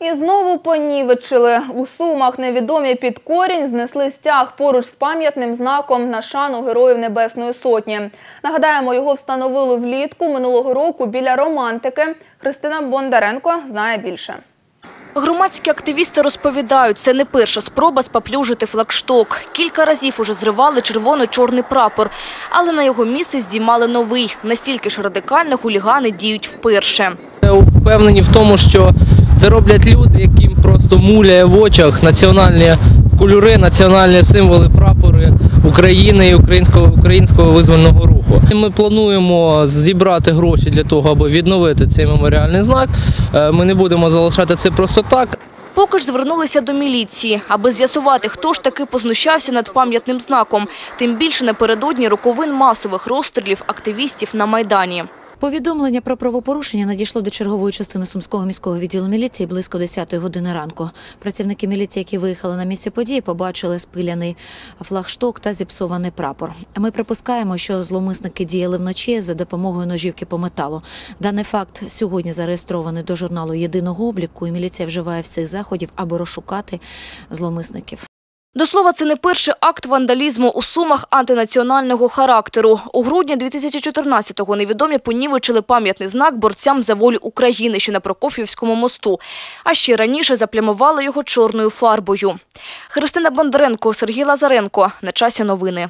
І знову понівечили. У Сумах невідомі під корінь знесли стяг поруч з пам'ятним знаком на шану Героїв Небесної Сотні. Нагадаємо, його встановили влітку минулого року біля романтики. Христина Бондаренко знає більше. Громадські активісти розповідають, це не перша спроба спаплюжити флагшток. Кілька разів уже зривали червоно-чорний прапор, але на його місце здіймали новий. Настільки ж радикально хулігани діють вперше. Впевнені в тому, що це роблять люди, яким просто муляє в очах національні кольори, національні символи, прапори України і українського, українського визвольного руху. Ми плануємо зібрати гроші для того, аби відновити цей меморіальний знак. Е, Ми не будемо залишати це просто так. Поки ж звернулися до міліції, аби з'ясувати, хто ж таки познущався над пам'ятним знаком. Тим більше напередодні роковин масових розстрілів активістів на Майдані. Повідомлення про правопорушення надійшло до чергової частини Сумського міського відділу міліції близько 10 години ранку. Працівники міліції, які виїхали на місце події, побачили спиляний флагшток та зіпсований прапор. Ми припускаємо, що зловмисники діяли вночі за допомогою ножівки по металу. Даний факт сьогодні зареєстрований до журналу єдиного обліку, і міліція вживає всіх заходів, аби розшукати зловмисників. До слова, це не перший акт вандалізму у Сумах антинаціонального характеру. У грудні 2014-го невідомі понівечили пам'ятний знак борцям за волю України, що на Прокоф'ївському мосту. А ще раніше заплямували його чорною фарбою. Христина Бондаренко, Сергій Лазаренко. На часі новини.